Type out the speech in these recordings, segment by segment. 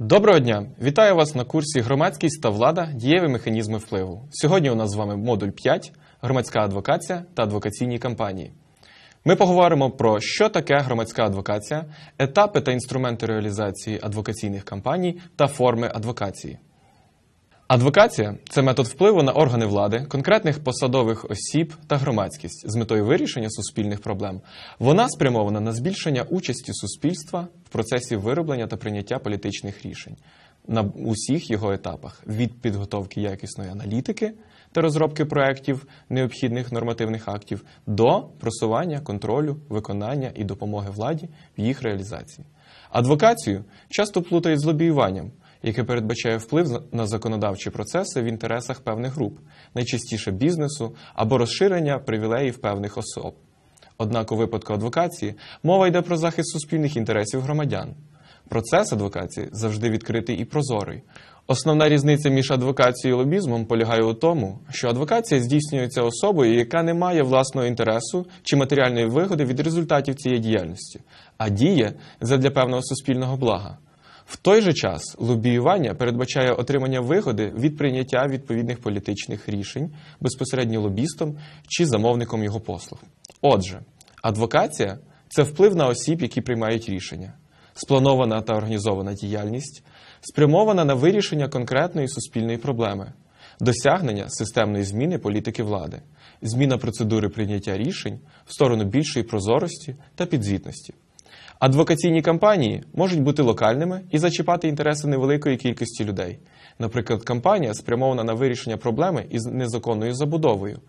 Доброго дня! Вітаю вас на курсі Громадськість та влада. Дієві механізми впливу. Сьогодні у нас з вами модуль 5 громадська адвокація та адвокаційні кампанії. Ми поговоримо про що таке громадська адвокація, етапи та інструменти реалізації адвокаційних кампаній та форми адвокації. Адвокація це метод впливу на органи влади, конкретних посадових осіб та громадськість з метою вирішення суспільних проблем. Вона спрямована на збільшення участі суспільства в процесі вироблення та прийняття політичних рішень на усіх його етапах від підготовки якісної аналітики та розробки проєктів необхідних нормативних актів до просування, контролю, виконання і допомоги владі в їх реалізації. Адвокацію часто плутають з лобіюванням, яке передбачає вплив на законодавчі процеси в інтересах певних груп, найчастіше бізнесу або розширення привілеїв певних особ. Однак у випадку адвокації мова йде про захист суспільних інтересів громадян. Процес адвокації завжди відкритий і прозорий. Основна різниця між адвокацією і лобізмом полягає у тому, що адвокація здійснюється особою, яка не має власного інтересу чи матеріальної вигоди від результатів цієї діяльності, а діє задля певного суспільного блага. В той же час лобіювання передбачає отримання вигоди від прийняття відповідних політичних рішень безпосередньо лобістом чи замовником його послуг. Отже, адвокація це вплив на осіб, які приймають рішення, спланована та організована діяльність, спрямована на вирішення конкретної суспільної проблеми, досягнення системної зміни політики влади, зміна процедури прийняття рішень в сторону більшої прозорості та підзвітності. Адвокаційні кампанії можуть бути локальними і зачіпати інтереси невеликої кількості людей. Наприклад, кампанія спрямована на вирішення проблеми із незаконною забудовою.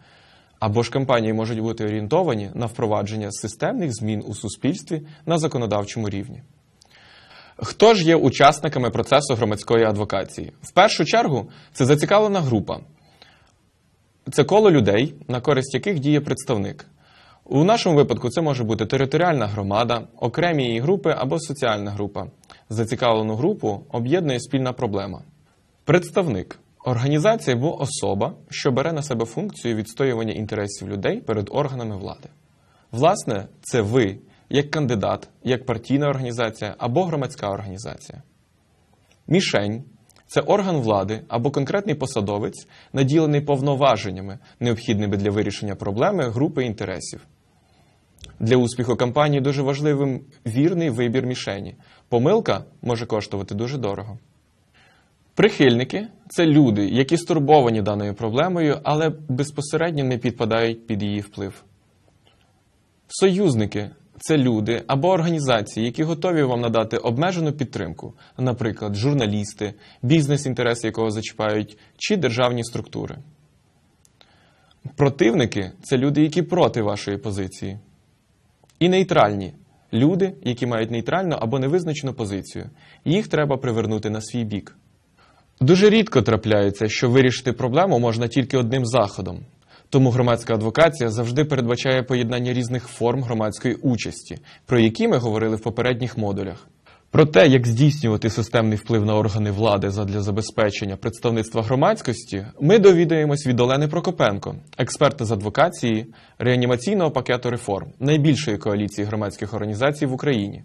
Або ж кампанії можуть бути орієнтовані на впровадження системних змін у суспільстві на законодавчому рівні. Хто ж є учасниками процесу громадської адвокації? В першу чергу це зацікавлена група. Це коло людей, на користь яких діє представник. У нашому випадку це може бути територіальна громада, окремі її групи або соціальна група. Зацікавлену групу об'єднує спільна проблема. Представник організація або особа, що бере на себе функцію відстоювання інтересів людей перед органами влади. Власне, це ви, як кандидат, як партійна організація або громадська організація. Мішень це орган влади або конкретний посадовець, наділений повноваженнями, необхідними для вирішення проблеми групи інтересів. Для успіху кампанії дуже важливим вірний вибір мішені. Помилка може коштувати дуже дорого. Прихильники це люди, які стурбовані даною проблемою, але безпосередньо не підпадають під її вплив. Союзники це люди або організації, які готові вам надати обмежену підтримку, наприклад, журналісти, бізнес-інтереси якого зачіпають, чи державні структури. Противники це люди, які проти вашої позиції. І нейтральні люди, які мають нейтральну або невизначену позицію. Їх треба привернути на свій бік. Дуже рідко трапляється, що вирішити проблему можна тільки одним заходом. Тому громадська адвокація завжди передбачає поєднання різних форм громадської участі, про які ми говорили в попередніх модулях. Про те, як здійснювати системний вплив на органи влади задля забезпечення представництва громадськості, ми довідаємось від Олени Прокопенко, експерта з адвокації реанімаційного пакету реформ найбільшої коаліції громадських організацій в Україні.